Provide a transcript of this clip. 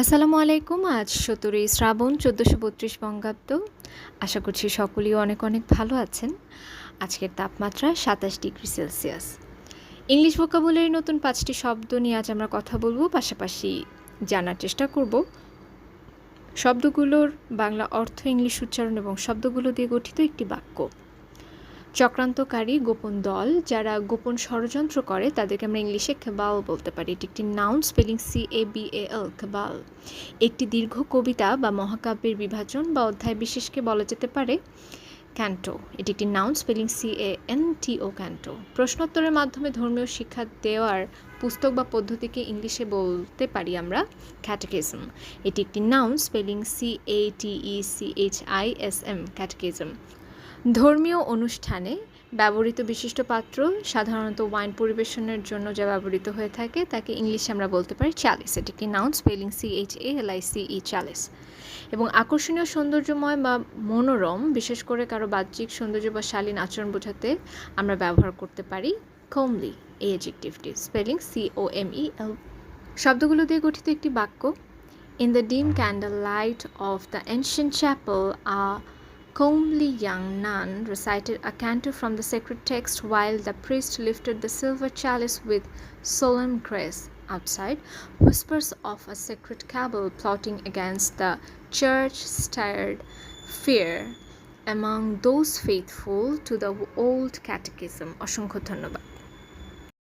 আসসালামু আলাইকুম, আজ সতেরোই শ্রাবণ চোদ্দোশো বত্রিশ বঙ্গাব্দ। আশা করছি সকলেই অনেক অনেক ভালো আছেন। আজকের তাপমাত্রা সাতাশ ডিগ্রি সেলসিয়াস। ইংলিশ ভোকাবুলারি নতুন পাঁচটি শব্দ নিয়ে আজ আমরা কথা বলব, পাশাপাশি জানার চেষ্টা করব। শব্দগুলোর বাংলা অর্থ, ইংলিশ উচ্চারণ এবং শব্দগুলো দিয়ে গঠিত একটি বাক্য। চক্রান্তকারী গোপন দল যারা গোপন ষড়যন্ত্র করে তাদেরকে আমরা ইংলিশে খেবাল বলতে পারি। এটি একটি noun spelling C A B A L খেবাল। একটি দীর্ঘ কবিতা বা মহাকাব্যের বিভাজন বা অধ্যায় বিশেষকে বলা যেতে পারে ক্যান্টো। এটি একটি noun spelling C A N T O canto. প্রশ্নোত্তরের মাধ্যমে ধর্মীয় শিক্ষা দেওয়ার পুস্তক বা পদ্ধতিকে ইংলিশে বলতে পারি আমরা ক্যাটেকিজম এটি একটি noun spelling C A T E C H I S M catechism ধর্মীয় অনুষ্ঠানে ব্যবহৃত বিশিষ্ট পাত্র সাধারণত ওয়াইন পরিবেশনের জন্য যা ব্যবহৃত হয়ে থাকে, তাকে ইংলিশে আমরা বলতে পারি চ্যালিস এটি একটি noun spelling C H A L I C E chalice এবং আকর্ষণীয় সৌন্দর্যময় বা মনোরম, বিশেষ করে কারও বাহ্যিক সৌন্দর্য বা শালীন আচরণ বোঝাতে আমরা ব্যবহার করতে পারি কমলি এই অ্যাজেক্টিভটি spelling C O M E L শব্দগুলো দিয়ে গঠিত একটি বাক্য। In the dim candle light of the ancient chapel a comely young nun recited a canto from the sacred text while the priest lifted the silver chalice with solemn grace. Outside, whispers of a secret cabal plotting against the church stirred fear among those faithful to the old catechism. অসংখ্য ধন্যবাদ